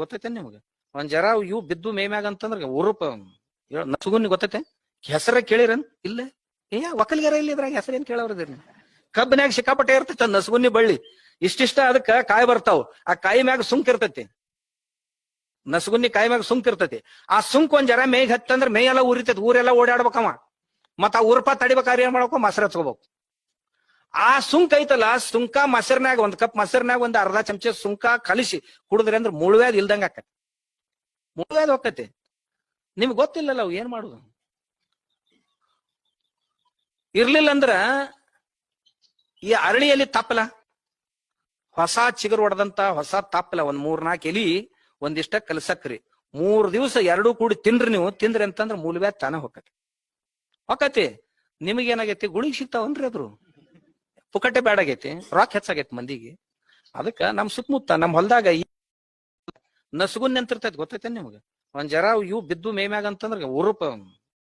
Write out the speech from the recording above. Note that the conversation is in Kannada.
ಗೊತ್ತೈತೆ ನಿಮ್ಗೆ? ಒಂದ್ ಜರ ಇವು ಬಿದ್ದು ಮೇ ಮ್ಯಾಗ ಅಂತಂದ್ರ ಉರುಪ ನಸುಗುನಿ ಗೊತ್ತೈತೆ? ಹೆಸರ ಕೇಳಿರನ್? ಇಲ್ಲ. ಏ, ಒಕ್ಕಲಿಗರ ಇಲ್ಲಿ ಇದ್ರಾಗ ಹೆಸರು ಏನ್ ಕೇಳವ್ರದಿರಿ ಕಬ್ಬಿನ್ಯಾಗ ಸಿಕ್ಕಾಪಟ್ಟೆ ಇರ್ತೈತೆ ನಸುಗುನ್ನಿ ಬಳ್ಳಿ. ಇಷ್ಟಿಷ್ಟ ಅದಕ್ಕ ಕಾಯಿ ಬರ್ತಾವ. ಆ ಕಾಯಿ ಮ್ಯಾಗ ಸುಂಕ್ ಇರ್ತೈತಿ. ನಸುಗುನ್ನಿ ಕಾಯಿ ಮ್ಯಾಗ ಸುಂಕ್ ಇರ್ತೈತಿ. ಆ ಸುಂಕ್ ಒಂದ್ ಜರ ಮೇಗ್ ಹತ್ತಂದ್ರ ಮೇ ಎಲ್ಲ ಉರಿತೈತಿ. ಊರೆಲ್ಲ ಓಡಾಡ್ಬೇಕವ ಮತ್ತ ಆ ಉರ್ಪ ತಡಿಬೇಕಾದ್ರೆ ಏನ್ ಮಾಡ್ಬೇಕು? ಮಸರ ಹಚ್ಕೋಬೇಕು ಆ ಸುಂಕ ಐತಲ್ಲ, ಸುಂಕ ಮೊಸರ್ನಾಗ ಒಂದ್ ಕಪ್ ಮೊಸರ್ನಾಗ ಒಂದ್ ಅರ್ಧ ಚಮಚ ಸುಂಕ ಕಲಿಸಿ ಕುಡಿದ್ರೆ ಅಂದ್ರೆ ಮುಳುವ್ಯಾದ ಇಲ್ದಂಗ ಆಕತಿ. ಮುಳುವ್ಯಾದ ಹೋಕತಿ ನಿಮ್ಗೆ ಗೊತ್ತಿಲ್ಲಲ್ಲ ಅವು ಏನ್ ಮಾಡುದು? ಇರ್ಲಿಲ್ಲ ಅಂದ್ರ ಈ ಅರಳಿಯಲ್ಲಿ ತಪ್ಪಲ ಹೊಸ ಚಿಗುರು ಹೊಡೆದಂತ ಹೊಸ ತಪ್ಪಲ ಒಂದ್ ಮೂರ್ ನಾಲ್ಕು ಎಲಿ ಒಂದಿಷ್ಟ ಕಲಸಕ್ರಿ. ಮೂರ್ ದಿವಸ ಎರಡೂ ಕೂಡಿ ತಿನ್ರಿ ನೀವು, ತಿಂದ್ರಿ ಅಂತಂದ್ರೆ ಮೂಲವ್ಯಾದ ತಾನೇ ಹೊಕ್ಕತಿ ಹೊಕ್ಕತಿ ನಿಮಗೇನಾಗೈತಿ? ಗುಳಿಗೆ ಸಿಗ್ತಾವನ್ರಿ ಅದ್ರು? ಪುಕಟೆ ಬ್ಯಾಡಾಗೈತಿ ರಾಕ್ ಹೆಚ್ಚಾಗೈತಿ ಮಂದಿಗೆ. ಅದಕ್ಕ ನಮ್ ಸುತ್ತಮುತ್ತ, ನಮ್ ಹೊಲ್ದಾಗ ನಸುಗುನ್ ನಿಂತಿರ್ತೈತಿ ಗೊತ್ತೈತೆ ನಿಮ್ಗ? ಒಂದ್ ಜರ ಇವು ಬಿದ್ದು ಮೇ ಮ್ಯಾಗ ಅಂತಂದ್ರ ಉರುಪ